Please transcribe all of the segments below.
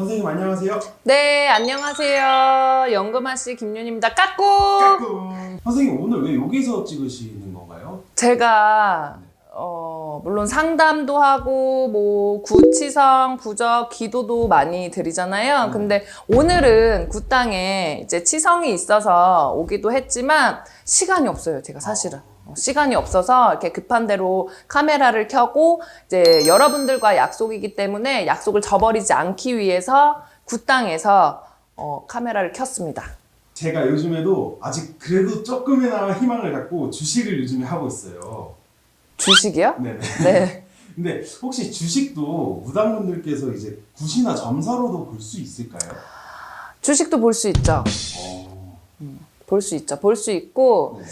선생님 안녕하세요. 네, 안녕하세요. 연금아 씨, 김윤입니다. 까꿍! 까꿍. 선생님 오늘 왜 여기서 찍으시는 건가요? 제가, 어, 물론 상담도 하고, 뭐, 구치성, 부적, 기도도 많이 드리잖아요. 음. 근데 오늘은 구땅에 이제 치성이 있어서 오기도 했지만, 시간이 없어요, 제가 사실은. 어, 시간이 없어서 이렇게 급한 대로 카메라를 켜고 이제 여러분들과 약속이기 때문에 약속을 저버리지 않기 위해서 구땅에서 어, 카메라를 켰습니다. 제가 요즘에도 아직 그래도 조금이나마 희망을 갖고 주식을 요즘에 하고 있어요. 주식이요? 네네. 네. 근데 혹시 주식도 무당분들께서 이제 굿이나 점사로도 볼 수 있을까요? 주식도 볼 수 있죠. 어. 볼수 있죠. 볼 수 있고 네.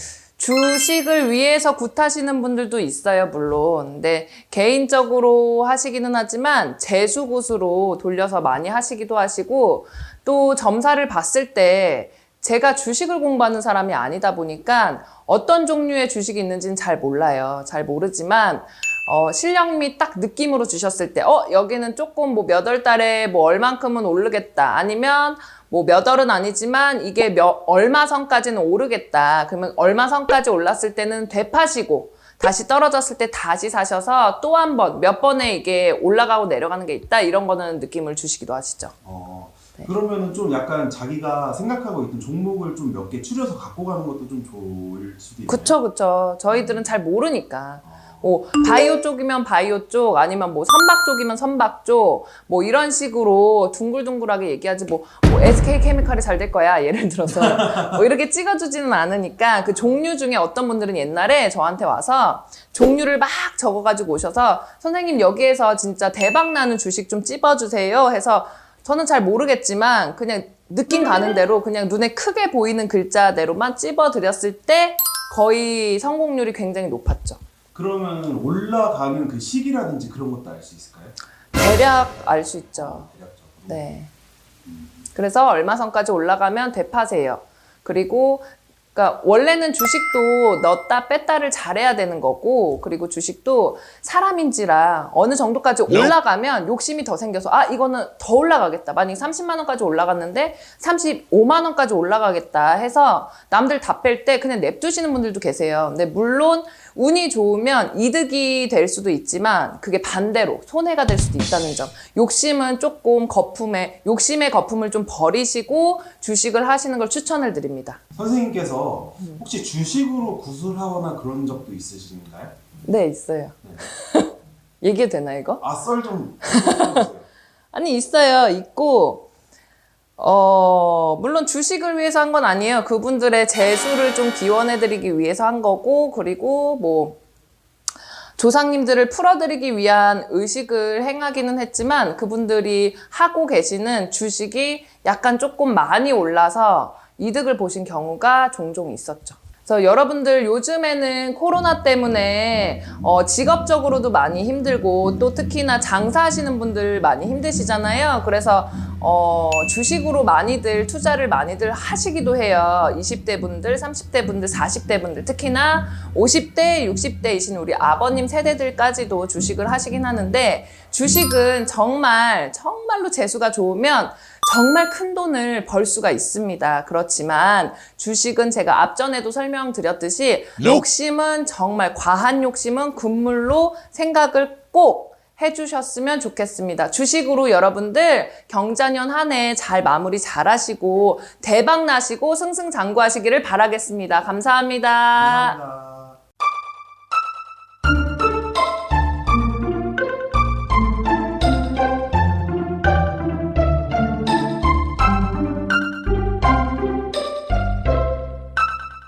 주식을 위해서 굿하시는 분들도 있어요, 물론. 근데 개인적으로 하시기는 하지만 재수 굿으로 돌려서 많이 하시기도 하시고 또 점사를 봤을 때 제가 주식을 공부하는 사람이 아니다 보니까 어떤 종류의 주식이 있는지는 잘 몰라요. 잘 모르지만 어, 실력 및 딱 느낌으로 주셨을 때, 어, 여기는 조금 뭐 몇 월 달에 뭐 얼만큼은 오르겠다. 아니면 뭐 몇 월은 아니지만 이게 몇, 얼마 선까지는 오르겠다. 그러면 얼마 선까지 올랐을 때는 되파시고, 다시 떨어졌을 때 다시 사셔서 또 한 번, 몇 번에 이게 올라가고 내려가는 게 있다. 이런 거는 느낌을 주시기도 하시죠. 어. 네. 그러면은 좀 약간 자기가 생각하고 있던 종목을 좀 몇 개 추려서 갖고 가는 것도 좀 좋을 수도 있나요? 그쵸, 그쵸. 저희들은 잘 모르니까. 뭐 바이오 쪽이면 바이오 쪽 아니면 뭐 선박 쪽이면 선박 쪽 뭐 이런 식으로 둥글둥글하게 얘기하지 뭐, 뭐 SK 케미칼이 잘 될 거야 예를 들어서 뭐 이렇게 찍어주지는 않으니까 그 종류 중에 어떤 분들은 옛날에 저한테 와서 종류를 막 적어가지고 오셔서 선생님 여기에서 진짜 대박 나는 주식 좀 찝어주세요 해서 저는 잘 모르겠지만 그냥 느낌 가는 대로 그냥 눈에 크게 보이는 글자대로만 찝어드렸을 때 거의 성공률이 굉장히 높았죠. 그러면 올라가는 그 시기라든지 그런 것도 알 수 있을까요? 대략 알 수 있죠. 대략적으로. 네. 그래서 얼마 선까지 올라가면 되파세요. 그리고 그러니까 원래는 주식도 넣었다 뺐다를 잘해야 되는 거고 그리고 주식도 사람인지라 어느 정도까지 올라가면 욕심이 더 생겨서 아 이거는 더 올라가겠다. 만약 30만 원까지 올라갔는데 35만 원까지 올라가겠다 해서 남들 다 뺄 때 그냥 냅두시는 분들도 계세요. 근데 물론 운이 좋으면 이득이 될 수도 있지만 그게 반대로 손해가 될 수도 있다는 점. 욕심은 조금 거품에 욕심의 거품을 좀 버리시고 주식을 하시는 걸 추천을 드립니다. 선생님께서 혹시 주식으로 구술하거나 그런 적도 있으신가요? 네, 있어요. 얘기해도 되나 이거? 아, 썰 좀. 아니 있어요. 있고 어 물론 주식을 위해서 한 건 아니에요. 그분들의 재수를 좀 기원해드리기 위해서 한 거고 그리고 뭐 조상님들을 풀어드리기 위한 의식을 행하기는 했지만 그분들이 하고 계시는 주식이 약간 조금 많이 올라서 이득을 보신 경우가 종종 있었죠. 그래서 여러분들 요즘에는 코로나 때문에 어, 직업적으로도 많이 힘들고 또 특히나 장사하시는 분들 많이 힘드시잖아요. 그래서 어, 주식으로 많이들 투자를 많이들 하시기도 해요. 20대 분들, 30대 분들, 40대 분들 특히나 50대, 60대이신 우리 아버님 세대들까지도 주식을 하시긴 하는데 주식은 정말 정말로 재수가 좋으면 정말 큰 돈을 벌 수가 있습니다. 그렇지만 주식은 제가 앞전에도 설명드렸듯이 욕심은 정말 과한 욕심은 금물로 생각을 꼭 해주셨으면 좋겠습니다. 주식으로 여러분들 경자년 한 해 잘 마무리 잘 하시고 대박 나시고 승승장구하시기를 바라겠습니다. 감사합니다. 감사합니다.